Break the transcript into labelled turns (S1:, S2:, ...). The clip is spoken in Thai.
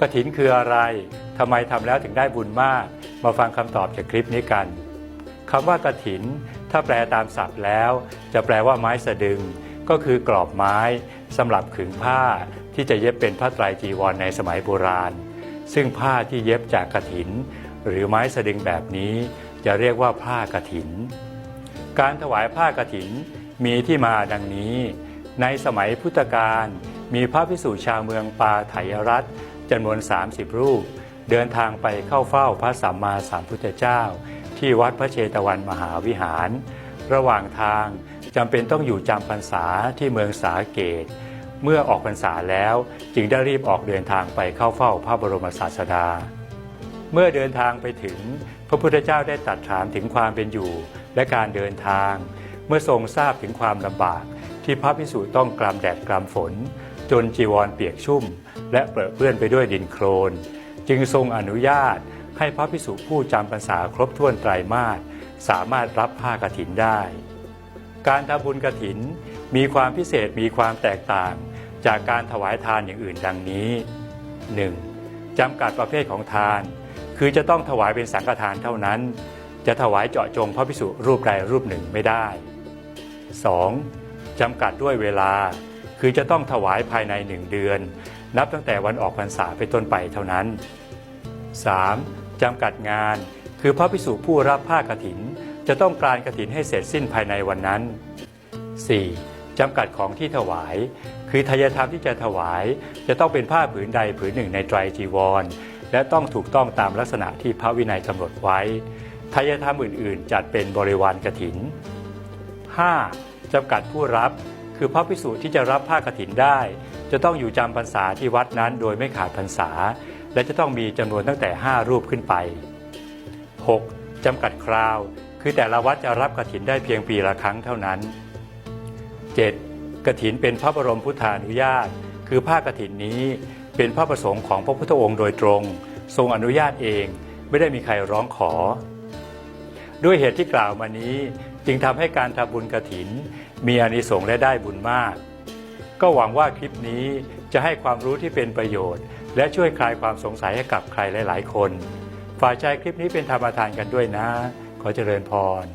S1: กระถินคืออะไรทำไมทำแล้วถึงได้บุญมาก มาฟังคำตอบจากคลิปนี้กันคำว่ากระถิน ถ้าแปลตามศัพท์แล้ว จะแปลว่าไม้สะดึง ก็คือกรอบไม้สำหรับขึงผ้าที่จะเย็บเป็นผ้าไตรจีวรในสมัยโบราณ ซึ่งผ้าที่เย็บจากกระถิน หรือไม้สะดึงแบบนี้ จะเรียกว่าผ้ากระถิน การถวายผ้ากฐินมีที่มาดังนี้ ในสมัยพุทธกาลมีพระพิสุชาวเมืองปาไถยรัฐ จำนวน 30 รูป เดินทางไปเข้าเฝ้าพระสัมมาสัมพุทธเจ้า ที่วัดพระเชตวันมหาวิหาร ระหว่างทางจำเป็นต้องอยู่จำพรรษาที่เมืองสาเกต เมื่อออกพรรษาแล้วจึงได้รีบออกเดินทางไปเข้าเฝ้าพระบรมศาสดา เมื่อเดินทางไปถึง พระพุทธเจ้าได้ตรัสถามถึงความเป็นอยู่และการเดินทาง เมื่อทรงทราบถึงความลำบากที่พระพิสุต้องกลำแดดกลำฝน จนจีวรเปียกชุ่ม และเปื้อนเปื้อนไปด้วยดินโคลน จึงทรงอนุญาตให้พระพิสุผู้จำพรรษาครบถ้วนไตรมาสสามารถรับผ้ากฐินได้ การทำบุญกฐินมีความพิเศษมีความแตกต่าง จากการถวายทานอย่างอื่นดังนี้ 1. จำกัดประเภทของทาน คือจะต้องถวายเป็นสังฆทานเท่านั้น จะถวายเจาะจงพระพิสุรูปใดรูปหนึ่งไม่ได้ 2. จำกัดด้วยเวลา คือจะต้องถวายภายในหนึ่งเดือน นับตั้งแต่วันออกพรรษาเป็นต้นไปเท่านั้น 3. จำกัดงาน คือพระพิสุผู้รับผ้ากฐิน จะต้องกรานกฐินให้เสร็จสิ้นภายในวันนั้น 4. จำกัดของที่ถวาย คือทายธรรมที่จะถวาย จะต้องเป็นผ้าผืนใดผืนหนึ่งในไตรจีวร และต้องถูกต้องตามลักษณะที่พระวินัยกำหนดไว้ทายธรรมอื่น ๆ จัดเป็นบริวารกฐิน 5. จำกัดผู้รับ คือพระพิสุที่จะรับผ้ากฐินได้ จะต้องอยู่จำพรรษาที่วัดนั้นโดยไม่ขาดพรรษา และจะต้องมีจำนวนตั้งแต่ 5 รูปขึ้นไป 6. จำกัดคราว คือแต่ละวัดจะรับกฐินได้เพียงปีละครั้งเท่านั้น 7. กฐินเป็นพระบรมพุทธานุญาต คือผ้ากฐินนี้เป็นพระประสงค์ของพระพุทธองค์โดยตรง ทรงอนุญาตเองไม่ได้มีใครร้องขอ ด้วยเหตุที่กล่าวมานี้ จึงทำให้การทำบุญกระถิน มีอานิสงส์และได้บุญมาก ก็หวังว่าคลิปนี้จะให้ความรู้ที่เป็นประโยชน์ และช่วยคลายความสงสัยให้กับใครหลาย ๆ คน ฝ่ายใจคลิปนี้เป็นธรรมทานกันด้วยนะ ขอเจริญพร